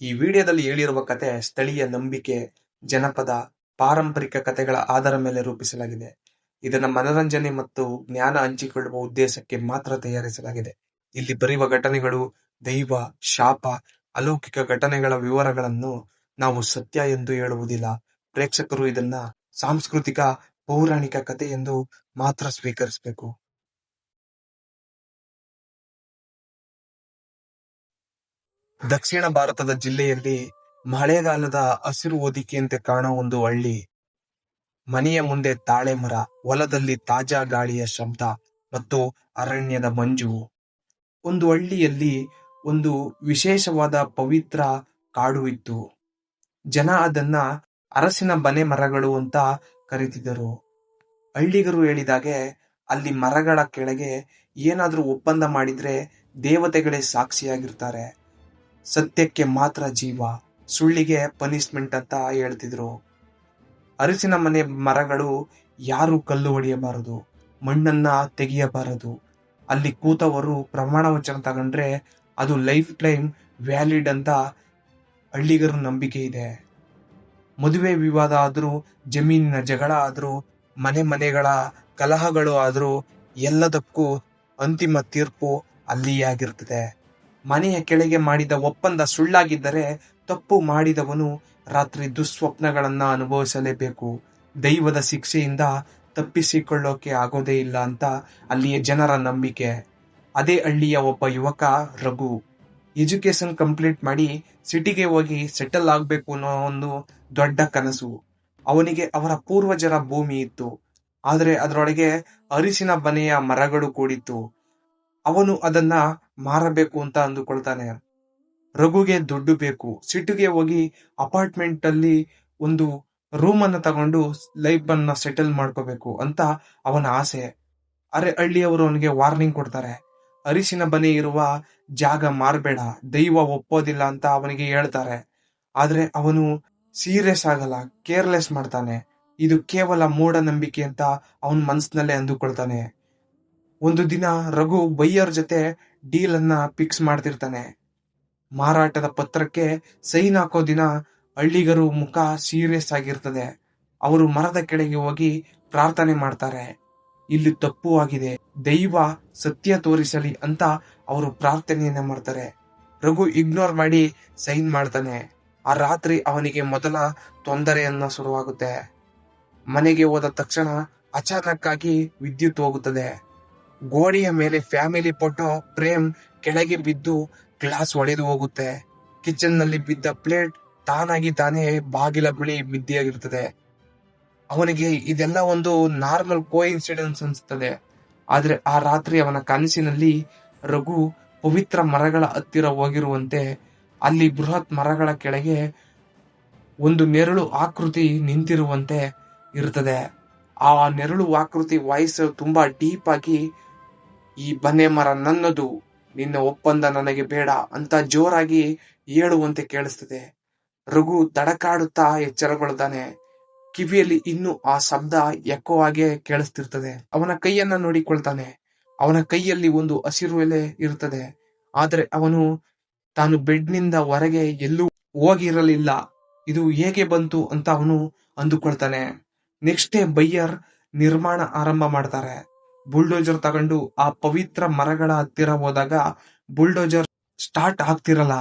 ಈ ವಿಡಿಯೋದಲ್ಲಿ ಹೇಳಿರುವ ಕತೆ ಸ್ಥಳೀಯ ನಂಬಿಕೆ, ಜನಪದ, ಪಾರಂಪರಿಕ ಕಥೆಗಳ ಆಧಾರ ಮೇಲೆ ರೂಪಿಸಲಾಗಿದೆ. ಇದನ್ನ ಮನರಂಜನೆ ಮತ್ತು ಜ್ಞಾನ ಹಂಚಿಕೊಳ್ಳುವ ಉದ್ದೇಶಕ್ಕೆ ಮಾತ್ರ ತಯಾರಿಸಲಾಗಿದೆ. ಇಲ್ಲಿ ಬರೆಯುವ ಘಟನೆಗಳು ದೈವ, ಶಾಪ, ಅಲೌಕಿಕ ಘಟನೆಗಳ ವಿವರಗಳನ್ನು ನಾವು ಸತ್ಯ ಎಂದು ಹೇಳುವುದಿಲ್ಲ. ಪ್ರೇಕ್ಷಕರು ಇದನ್ನ ಸಾಂಸ್ಕೃತಿಕ, ಪೌರಾಣಿಕ ಕಥೆ ಎಂದು ಮಾತ್ರ ಸ್ವೀಕರಿಸಬೇಕು. ದಕ್ಷಿಣ ಭಾರತದ ಜಿಲ್ಲೆಯಲ್ಲಿ ಮಳೆಗಾಲದ ಹಸಿರು ಹೊದಿಕೆಯಂತೆ ಕಾಣೋ ಒಂದು ಹಳ್ಳಿ. ಮನೆಯ ಮುಂದೆ ತಾಳೆ ಮರ, ಹೊಲದಲ್ಲಿ ತಾಜಾ ಗಾಳಿಯ ಶಬ್ದ ಮತ್ತು ಅರಣ್ಯದ ಮಂಜು. ಒಂದು ಹಳ್ಳಿಯಲ್ಲಿ ಒಂದು ವಿಶೇಷವಾದ ಪವಿತ್ರ ಕಾಡು ಇತ್ತು. ಜನ ಅದನ್ನ ಅರಸಿನ ಬನೆ ಮರಗಳು ಅಂತ ಕರೀತಿದ್ದರು. ಹಳ್ಳಿಗರು ಹೇಳಿದಾಗೆ ಅಲ್ಲಿ ಮರಗಳ ಕೆಳಗೆ ಏನಾದರೂ ಒಪ್ಪಂದ ಮಾಡಿದ್ರೆ ದೇವತೆಗಳೇ ಸಾಕ್ಷಿಯಾಗಿರ್ತಾರೆ. ಸತ್ಯಕ್ಕೆ ಮಾತ್ರ ಜೀವ, ಸುಳ್ಳಿಗೆ ಪನಿಷ್ಮೆಂಟ್ ಅಂತ ಹೇಳ್ತಿದ್ರು. ಅರಸಿನ ಮನೆ ಮರಗಳು ಯಾರು ಕಲ್ಲು ಹೊಡೆಯಬಾರದು, ಮಣ್ಣನ್ನ ತೆಗೆಯಬಾರದು. ಅಲ್ಲಿ ಕೂತವರು ಪ್ರಮಾಣ ವಚನ ತಗೊಂಡ್ರೆ ಅದು ಲೈಫ್ ಟೈಮ್ ವ್ಯಾಲಿಡ್ ಅಂತ ಹಳ್ಳಿಗರ ನಂಬಿಕೆ ಇದೆ. ಮದುವೆ ವಿವಾದ ಆದರೂ ಜಮೀನಿನ ಜಗಳ ಆದರೂ ಮನೆ ಮನೆಗಳ ಕಲಹಗಳು ಆದರೂ ಎಲ್ಲದಕ್ಕೂ ಅಂತಿಮ ತೀರ್ಪು ಅಲ್ಲಿಯೇ ಆಗಿರ್ತದೆ. ಮನೆಯ ಕೆಳಗೆ ಮಾಡಿದ ಒಪ್ಪಂದ ಸುಳ್ಳಾಗಿದ್ದರೆ ತಪ್ಪು ಮಾಡಿದವನು ರಾತ್ರಿ ದುಸ್ವಪ್ನಗಳನ್ನು ಅನುಭವಿಸಲೇಬೇಕು. ದೈವದ ಶಿಕ್ಷೆಯಿಂದ ತಪ್ಪಿಸಿಕೊಳ್ಳೋಕೆ ಆಗೋದೇ ಇಲ್ಲ ಅಂತ ಅಲ್ಲಿಯ ಜನರ ನಂಬಿಕೆ. ಅದೇ ಹಳ್ಳಿಯ ಒಬ್ಬ ಯುವಕ ರಘು. ಎಜುಕೇಶನ್ ಕಂಪ್ಲೀಟ್ ಮಾಡಿ ಸಿಟಿಗೆ ಹೋಗಿ ಸೆಟಲ್ ಆಗಬೇಕು ಅನ್ನೋ ಒಂದು ದೊಡ್ಡ ಕನಸು. ಅವನಿಗೆ ಅವರ ಪೂರ್ವಜರ ಭೂಮಿ ಇತ್ತು. ಆದರೆ ಅದರೊಳಗೆ ಅರಿಶಿನ ಬನೆಯ ಮರಗಳು ಕೂಡಿತ್ತು. ಅವನು ಅದನ್ನ ಮಾರಬೇಕು ಅಂತ ಅಂದುಕೊಳ್ತಾನೆ. ರಘುಗೆ ದುಡ್ಡು ಬೇಕು. ಸಿಟಿಗೆ ಹೋಗಿ ಅಪಾರ್ಟ್ಮೆಂಟ್ ಅಲ್ಲಿ ಒಂದು ರೂಮ್ ಅನ್ನ ತಗೊಂಡು ಲೈಫ್ ಅನ್ನ ಸೆಟಲ್ ಮಾಡ್ಕೋಬೇಕು ಅಂತ ಅವನ ಆಸೆ. ಅರೆ ಹಳ್ಳಿಯವರು ಅವನಿಗೆ ವಾರ್ನಿಂಗ್ ಕೊಡ್ತಾರೆ. ಅರಿಶಿನ ಬನಿ ಇರುವ ಜಾಗ ಮಾರಬೇಡ ದೈವ ಒಪ್ಪೋದಿಲ್ಲ ಅಂತ ಅವನಿಗೆ ಹೇಳ್ತಾರೆ. ಆದ್ರೆ ಅವನು ಸೀರಿಯಸ್ ಆಗಲ್ಲ, ಕೇರ್ಲೆಸ್ ಮಾಡ್ತಾನೆ. ಇದು ಕೇವಲ ಮೂಢನಂಬಿಕೆ ಅಂತ ಅವನ ಮನಸ್ಸಿನಲ್ಲೇ ಅಂದುಕೊಳ್ತಾನೆ. ಒಂದು ದಿನ ರಘು ಬಯ್ಯರ್ ಜೊತೆ ಡೀಲ್ ಅನ್ನ ಫಿಕ್ಸ್ ಮಾಡ್ತಿರ್ತಾನೆ. ಮಾರಾಟದ ಪತ್ರಕ್ಕೆ ಸೈನ್ ಹಾಕೋ ದಿನ ಹಳ್ಳಿಗರು ಮುಖ ಸೀರಿಯಸ್ ಆಗಿರ್ತದೆ. ಅವರು ಮರದ ಕೆಳಗೆ ಹೋಗಿ ಪ್ರಾರ್ಥನೆ ಮಾಡ್ತಾರೆ. ಇಲ್ಲಿ ತಪ್ಪು ಆಗಿದೆ, ದೈವ ಸತ್ಯ ತೋರಿಸಲಿ ಅಂತ ಅವರು ಪ್ರಾರ್ಥನೆಯನ್ನ ಮಾಡ್ತಾರೆ. ರಘು ಇಗ್ನೋರ್ ಮಾಡಿ ಸೈನ್ ಮಾಡ್ತಾನೆ. ಆ ರಾತ್ರಿ ಅವನಿಗೆ ಮೊದಲ ತೊಂದರೆಯನ್ನ ಶುರುವಾಗುತ್ತೆ. ಮನೆಗೆ ಹೋದ ತಕ್ಷಣ ಅಚಾನಕ್ ವಿದ್ಯುತ್ ಹೋಗುತ್ತದೆ. ಗೋಡೆಯ ಮೇಲೆ ಫ್ಯಾಮಿಲಿ ಫೋಟೋ ಫ್ರೇಮ್ ಕೆಳಗೆ ಬಿದ್ದು ಗ್ಲಾಸ್ ಒಡೆದು ಹೋಗುತ್ತೆ. ಕಿಚನ್ನಲ್ಲಿ ಬಿದ್ದ ಪ್ಲೇಟ್ ತಾನಾಗಿ ತಾನೇ ಬಾಗಿಲ ಬಳಿ ಬಿದ್ದಿಯಾಗಿರ್ತದೆ. ಅವನಿಗೆ ಇದೆಲ್ಲ ಒಂದು ನಾರ್ಮಲ್ ಕೋ ಇನ್ಸಿಡೆನ್ಸ್ ಅನಿಸ್ತದೆ ಆದ್ರೆ ಆ ರಾತ್ರಿ ಅವನ ಕನಸಿನಲ್ಲಿ ರಘು ಪವಿತ್ರ ಮರಗಳ ಹತ್ತಿರ ಹೋಗಿರುವಂತೆ, ಅಲ್ಲಿ ಬೃಹತ್ ಮರಗಳ ಕೆಳಗೆ ಒಂದು ನೆರಳು ಆಕೃತಿ ನಿಂತಿರುವಂತೆ ಇರುತ್ತದೆ ಆ ನೆರಳು ಆಕೃತಿ ವಾಯ್ಸ್ ತುಂಬಾ ಡೀಪ್ ಆಗಿ ಈ ಬನೆ ಮರ ನನ್ನದು, ನಿನ್ನ ಒಪ್ಪಂದ ನನಗೆ ಬೇಡ ಅಂತ ಜೋರಾಗಿ ಹೇಳುವಂತೆ ಕೇಳಿಸ್ತದೆ. ರಘು ತಡಕಾಡುತ್ತಾ ಎಚ್ಚರಗೊಳ್ತಾನೆ. ಕಿವಿಯಲ್ಲಿ ಇನ್ನೂ ಆ ಶಬ್ದ ಎಕ್ಕೋ ಹಾಗೆ ಕೇಳಿಸ್ತಿರ್ತದೆ. ಅವನ ಕೈಯನ್ನ ನೋಡಿಕೊಳ್ತಾನೆ. ಅವನ ಕೈಯಲ್ಲಿ ಒಂದು ಹಸಿರು ಎಲೆ ಇರ್ತದೆ. ಆದ್ರೆ ಅವನು ತಾನು ಬೆಡ್ನಿಂದ ಹೊರಗೆ ಎಲ್ಲೂ ಹೋಗಿರಲಿಲ್ಲ. ಇದು ಹೇಗೆ ಬಂತು ಅಂತ ಅವನು ಅಂದುಕೊಳ್ತಾನೆ. ನೆಕ್ಸ್ಟ್ ಡೇ ಬಯ್ಯರ್ ನಿರ್ಮಾಣ ಆರಂಭ ಮಾಡ್ತಾರೆ. ಬುಲ್ಡೋಜರ್ ತಗೊಂಡು ಆ ಪವಿತ್ರ ಮರಗಳ ಹತ್ತಿರ ಹೋದಾಗ ಬುಲ್ಡೋಜರ್ ಸ್ಟಾರ್ಟ್ ಆಗ್ತಿರಲ್ಲ.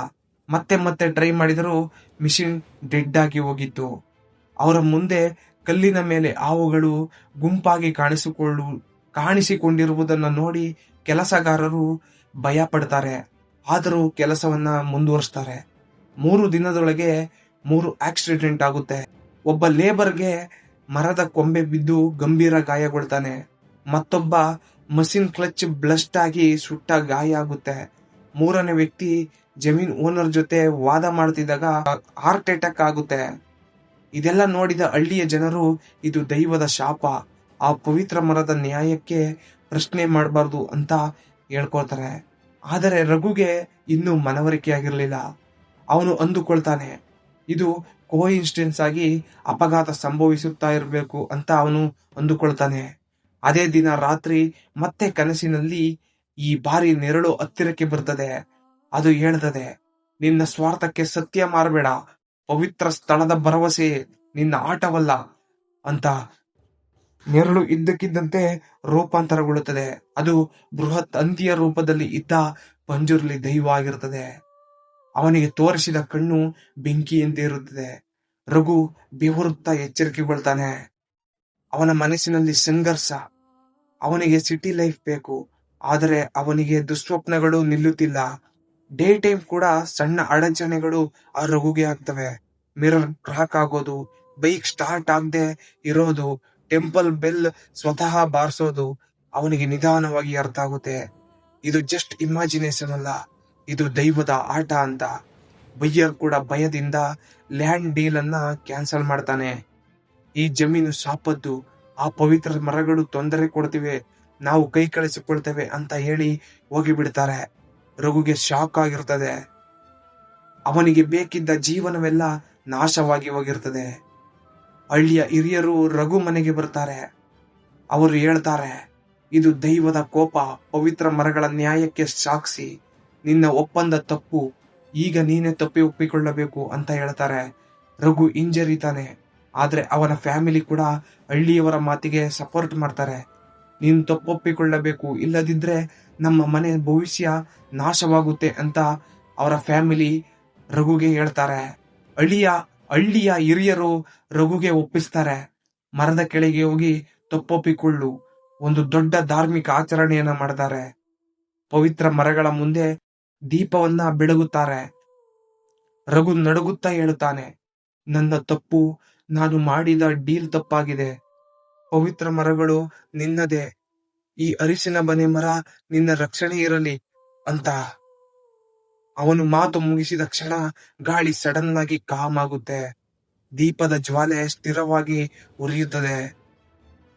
ಮತ್ತೆ ಮತ್ತೆ ಟ್ರೈ ಮಾಡಿದರೂ ಮಿಷಿನ್ ಡೆಡ್ ಆಗಿ ಹೋಗಿತ್ತು. ಅವರ ಮುಂದೆ ಕಲ್ಲಿನ ಮೇಲೆ ಹಾವುಗಳು ಗುಂಪಾಗಿ ಕಾಣಿಸಿಕೊಳ್ಳು, ಕಾಣಿಸಿಕೊಂಡಿರುವುದನ್ನು ನೋಡಿ ಕೆಲಸಗಾರರು ಭಯ ಪಡ್ತಾರೆ. ಆದರೂ ಕೆಲಸವನ್ನ ಮುಂದುವರಿಸ್ತಾರೆ. ಮೂರು ದಿನದೊಳಗೆ ಮೂರು ಆಕ್ಸಿಡೆಂಟ್ ಆಗುತ್ತೆ. ಒಬ್ಬ ಲೇಬರ್ಗೆ ಮರದ ಕೊಂಬೆ ಬಿದ್ದು ಗಂಭೀರ ಗಾಯಗೊಳ್ತಾನೆ. ಮತ್ತೊಬ್ಬ ಮಷಿನ್ ಕ್ಲಚ್ ಬ್ಲಸ್ಟ್ ಆಗಿ ಸುಟ್ಟ ಗಾಯ ಆಗುತ್ತೆ. ಮೂರನೇ ವ್ಯಕ್ತಿ ಜಮೀನ್ ಓನರ್ ಜೊತೆ ವಾದ ಮಾಡ್ತಿದ್ದಾಗ ಹಾರ್ಟ್ ಅಟ್ಯಾಕ್ ಆಗುತ್ತೆ. ಇದೆಲ್ಲ ನೋಡಿದ ಹಳ್ಳಿಯ ಜನರು ಇದು ದೈವದ ಶಾಪ, ಆ ಪವಿತ್ರ ಮರದ ನ್ಯಾಯಕ್ಕೆ ಪ್ರಶ್ನೆ ಮಾಡಬಾರ್ದು ಅಂತ ಹೇಳ್ಕೊಳ್ತಾರೆ. ಆದರೆ ರಘುಗೆ ಇನ್ನೂ ಮನವರಿಕೆಯಾಗಿರಲಿಲ್ಲ ಅವನು ಅಂದುಕೊಳ್ತಾನೆ ಇದು ಕೋ ಇನ್ಸಿಡೆನ್ಸ್ ಆಗಿ ಅಪಘಾತ ಸಂಭವಿಸುತ್ತಾ ಇರಬೇಕು ಅಂತ ಅವನು ಅಂದುಕೊಳ್ತಾನೆ. ಅದೇ ದಿನ ರಾತ್ರಿ ಮತ್ತೆ ಕನಸಿನಲ್ಲಿ ಈ ಬಾರಿ ನೆರಳು ಹತ್ತಿರಕ್ಕೆ ಬರ್ತದೆ. ಅದು ಹೇಳ್ತದೆ, ನಿನ್ನ ಸ್ವಾರ್ಥಕ್ಕೆ ಸತ್ಯ ಮಾರಬೇಡ. ಪವಿತ್ರ ಸ್ಥಳದ ಭರವಸೆ ನಿನ್ನ ಆಟವಲ್ಲ ಅಂತ. ನೆರಳು ಇದ್ದಕ್ಕಿದ್ದಂತೆ ರೂಪಾಂತರಗೊಳ್ಳುತ್ತದೆ. ಅದು ಬೃಹತ್ ಅಂತಿಯ ರೂಪದಲ್ಲಿ ಇದ್ದ ಪಂಜುರ್ಲಿ ದೈವ ಆಗಿರುತ್ತದೆ ಅವನಿಗೆ ತೋರಿಸಿದ ಕಣ್ಣು ಬೆಂಕಿಯಂತೆ ಇರುತ್ತದೆ. ರಘು ಬೆವರುತ್ತಾ ಎಚ್ಚರಿಕೆಗೊಳ್ತಾನೆ ಅವನ ಮನಸ್ಸಿನಲ್ಲಿ ಸಂಘರ್ಷ ಅವನಿಗೆ ಸಿಟಿ ಲೈಫ್ ಬೇಕು, ಆದರೆ ಅವನಿಗೆ ದುಸ್ವಪ್ನಗಳು ನಿಲ್ಲುತ್ತಿಲ್ಲ. ಡೇ ಟೈಮ್ ಕೂಡ ಸಣ್ಣ ಅಡಚಣೆಗಳು ಆ ರಘುಗೆ ಆಗ್ತವೆ. ಮಿರರ್ ಕ್ರಾಕ್ ಆಗೋದು, ಬೈಕ್ ಸ್ಟಾರ್ಟ್ ಆಗದೆ ಇರೋದು, ಟೆಂಪಲ್ ಬೆಲ್ ಸ್ವತಃ ಬಾರಿಸೋದು ಅವನಿಗೆ ನಿಧಾನವಾಗಿ ಅರ್ಥ ಆಗುತ್ತೆ. ಇದು ಜಸ್ಟ್ ಇಮ್ಯಾಜಿನೇಷನ್ ಅಲ್ಲ, ಇದು ದೈವದ ಆಟ ಅಂತ. ಬಯ್ಯರ್ ಕೂಡ ಭಯದಿಂದ ಲ್ಯಾಂಡ್ ಡೀಲ್ ಅನ್ನ ಕ್ಯಾನ್ಸಲ್ ಮಾಡ್ತಾನೆ. ಈ ಜಮೀನು ಶಾಪದ್ದು ಆ ಪವಿತ್ರ ಮರಗಳು ತೊಂದರೆ ಕೊಡ್ತಿವೆ, ನಾವು ಕೈ ಕಳಿಸಿಕೊಳ್ತೇವೆ ಅಂತ ಹೇಳಿ ಹೋಗಿಬಿಡ್ತಾರೆ. ರಘುಗೆ ಶಾಕ್ ಆಗಿರ್ತದೆ. ಅವನಿಗೆ ಬೇಕಿದ್ದ ಜೀವನವೆಲ್ಲ ನಾಶವಾಗಿ ಹೋಗಿರ್ತದೆ. ಹಳ್ಳಿಯ ಹಿರಿಯರು ರಘು ಮನೆಗೆ ಬರ್ತಾರೆ. ಅವರು ಹೇಳ್ತಾರೆ, ಇದು ದೈವದ ಕೋಪ, ಪವಿತ್ರ ಮರಗಳ ನ್ಯಾಯಕ್ಕೆ ಸಾಕ್ಷಿ. ನಿನ್ನ ಒಪ್ಪಂದ ತಪ್ಪು, ಈಗ ನೀನೇ ತಪ್ಪಿ ಒಪ್ಪಿಕೊಳ್ಳಬೇಕು, ಅಂತ ಹೇಳ್ತಾರೆ. ರಘು ಹಿಂಜರಿತಾನೆ. ಆದ್ರೆ ಅವನ ಫ್ಯಾಮಿಲಿ ಕೂಡ ಹಳ್ಳಿಯವರ ಮಾತಿಗೆ ಸಪೋರ್ಟ್ ಮಾಡ್ತಾರೆ. ನೀನು ತಪ್ಪೊಪ್ಪಿಕೊಳ್ಳಬೇಕು ಇಲ್ಲದಿದ್ದರೆ ನಮ್ಮ ಮನೆ ಭವಿಷ್ಯ ನಾಶವಾಗುತ್ತೆ ಅಂತ ಅವರ ಫ್ಯಾಮಿಲಿ ರಘುಗೆ ಹೇಳ್ತಾರೆ. ಹಳ್ಳಿಯ ಹಳ್ಳಿಯ ಹಿರಿಯರು ರಘುಗೆ ಒಪ್ಪಿಸ್ತಾರೆ. ಮರದ ಕೆಳಗೆ ಹೋಗಿ ತಪ್ಪೊಪ್ಪಿಕೊಳ್ಳು. ಒಂದು ದೊಡ್ಡ ಧಾರ್ಮಿಕ ಆಚರಣೆಯನ್ನ ಮಾಡ್ತಾರೆ. ಪವಿತ್ರ ಮರಗಳ ಮುಂದೆ ದೀಪವನ್ನ ಬೆಳಗುತ್ತಾರೆ. ರಘು ನಡುಗುತ್ತಾ ಹೇಳುತ್ತಾನೆ, ನನ್ನ ತಪ್ಪು ನಾನು ಮಾಡಿದ ಡೀಲ್ ತಪ್ಪಾಗಿದೆ. ಪವಿತ್ರ ಮರಗಳು ನಿನ್ನದೇ. ಈ ಅರಿಶಿನ ಬನೆ ಮರ ನಿನ್ನ ರಕ್ಷಣೆ ಇರಲಿ ಅಂತ. ಅವನು ಮಾತು ಮುಗಿಸಿದ ಕ್ಷಣ ಗಾಳಿ ಸಡನ್ ಆಗಿ ಕಾಮ್ ಆಗುತ್ತೆ ದೀಪದ ಜ್ವಾಲೆ ಸ್ಥಿರವಾಗಿ ಉರಿಯುತ್ತದೆ.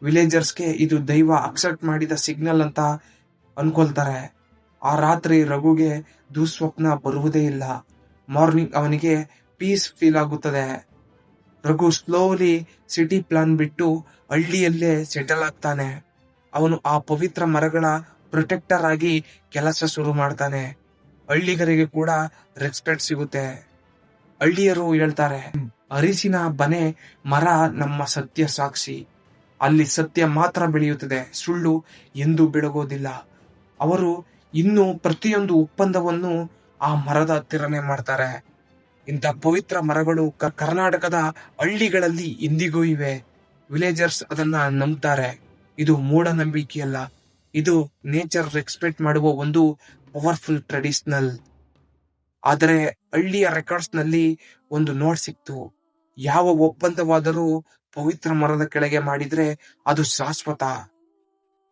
ವಿಲೇಜರ್ಸ್ಗೆ ಇದು ದೈವ ಅಕ್ಸೆಪ್ಟ್ ಮಾಡಿದ ಸಿಗ್ನಲ್ ಅಂತ ಅನ್ಕೊಳ್ತಾರೆ. ಆ ರಾತ್ರಿ ರಘುಗೆ ದುಸ್ವಪ್ನ ಬರುವುದೇ ಇಲ್ಲ. ಮಾರ್ನಿಂಗ್ ಅವನಿಗೆ ಪೀಸ್ ಫೀಲ್ ಆಗುತ್ತದೆ. ರಘು ಸ್ಲೋಲಿ ಸಿಟಿ ಪ್ಲಾನ್ ಬಿಟ್ಟು ಹಳ್ಳಿಯಲ್ಲೇ ಸೆಟಲ್ ಆಗ್ತಾನೆ. ಅವನು ಆ ಪವಿತ್ರ ಮರಗಳ ಪ್ರೊಟೆಕ್ಟರ್ ಆಗಿ ಕೆಲಸ ಶುರು ಮಾಡ್ತಾನೆ. ಹಳ್ಳಿಗರಿಗೆ ಕೂಡ ರೆಸ್ಪೆಕ್ಟ್ ಸಿಗುತ್ತೆ. ಹಳ್ಳಿಯರು ಹೇಳ್ತಾರೆ, ಅರಿಸಿನ ಬನೆ ಮರ ನಮ್ಮ ಸತ್ಯ ಸಾಕ್ಷಿ. ಅಲ್ಲಿ ಸತ್ಯ ಮಾತ್ರ ಬೆಳೆಯುತ್ತದೆ, ಸುಳ್ಳು ಎಂದು ಬೆಳಗೋದಿಲ್ಲ. ಅವರು ಇನ್ನು ಪ್ರತಿಯೊಂದು ಒಪ್ಪಂದವನ್ನು ಆ ಮರದ ಹತ್ತಿರನೇ ಮಾಡ್ತಾರೆ. ಇಂಥ ಪವಿತ್ರ ಮರಗಳು ಕರ್ನಾಟಕದ ಹಳ್ಳಿಗಳಲ್ಲಿ ಇಂದಿಗೂ ಇವೆ. ವಿಲೇಜರ್ಸ್ ಅದನ್ನ ನಂಬ್ತಾರೆ. ಇದು ಮೂಢನಂಬಿಕೆಯಲ್ಲ. ಇದು ನೇಚರ್ ರೆಕ್ಸ್ಪೆಕ್ಟ್ ಮಾಡುವ ಒಂದು ಪವರ್ಫುಲ್ ಟ್ರೆಡಿಷನಲ್ ಆದರೆ ಹಳ್ಳಿಯ ರೆಕಾರ್ಡ್ಸ್ನಲ್ಲಿ ಒಂದು ನೋಟ್ ಸಿಕ್ತು. ಯಾವ ಒಪ್ಪಂದವಾದರೂ ಪವಿತ್ರ ಮರದ ಕೆಳಗೆ ಮಾಡಿದ್ರೆ ಅದು ಶಾಶ್ವತ.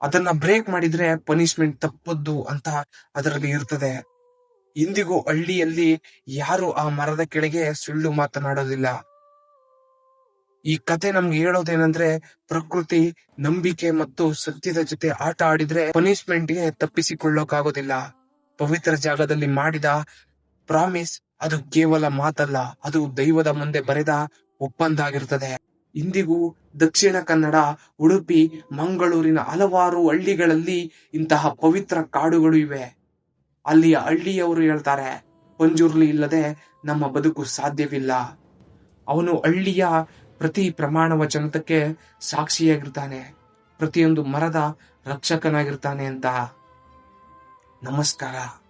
ಅದನ್ನ ಬ್ರೇಕ್ ಮಾಡಿದ್ರೆ ಪನಿಷ್ಮೆಂಟ್ ತಪ್ಪದ್ದು ಅಂತ ಅದರಲ್ಲಿ ಇರ್ತದೆ. ಇಂದಿಗೂ ಹಳ್ಳಿಯಲ್ಲಿ ಯಾರು ಆ ಮರದ ಕೆಳಗೆ ಸುಳ್ಳು ಮಾತನಾಡೋದಿಲ್ಲ. ಈ ಕತೆ ನಮ್ಗೆ ಹೇಳೋದೇನಂದ್ರೆ, ಪ್ರಕೃತಿ ನಂಬಿಕೆ ಮತ್ತು ಸತ್ಯದ ಜೊತೆ ಆಟ ಆಡಿದ್ರೆ ಪನಿಷ್ಮೆಂಟ್ಗೆ ತಪ್ಪಿಸಿಕೊಳ್ಳೋಕಾಗೋದಿಲ್ಲ. ಪವಿತ್ರ ಜಾಗದಲ್ಲಿ ಮಾಡಿದ ಪ್ರಾಮಿಸ್ ಅದು ಕೇವಲ ಮಾತಲ್ಲ, ಅದು ದೈವದ ಮುಂದೆ ಬರೆದ ಒಪ್ಪಂದ ಆಗಿರ್ತದೆ ಇಂದಿಗೂ ದಕ್ಷಿಣ ಕನ್ನಡ, ಉಡುಪಿ, ಮಂಗಳೂರಿನ ಹಲವಾರು ಹಳ್ಳಿಗಳಲ್ಲಿ ಇಂತಹ ಪವಿತ್ರ ಕಾಡುಗಳು ಇವೆ. ಅಲ್ಲಿಯ ಹಳ್ಳಿಯವರು ಹೇಳ್ತಾರೆ, ಪಂಜುರ್ಲಿ ಇಲ್ಲದೆ ನಮ್ಮ ಬದುಕು ಸಾಧ್ಯವಿಲ್ಲ. ಅವನು ಹಳ್ಳಿಯ ಪ್ರತಿ ಪ್ರಮಾಣ ವಚನಕ್ಕೆ ಸಾಕ್ಷಿಯಾಗಿರ್ತಾನೆ, ಪ್ರತಿಯೊಂದು ಮರದ ರಕ್ಷಕನಾಗಿರ್ತಾನೆ ಅಂತ. ನಮಸ್ಕಾರ.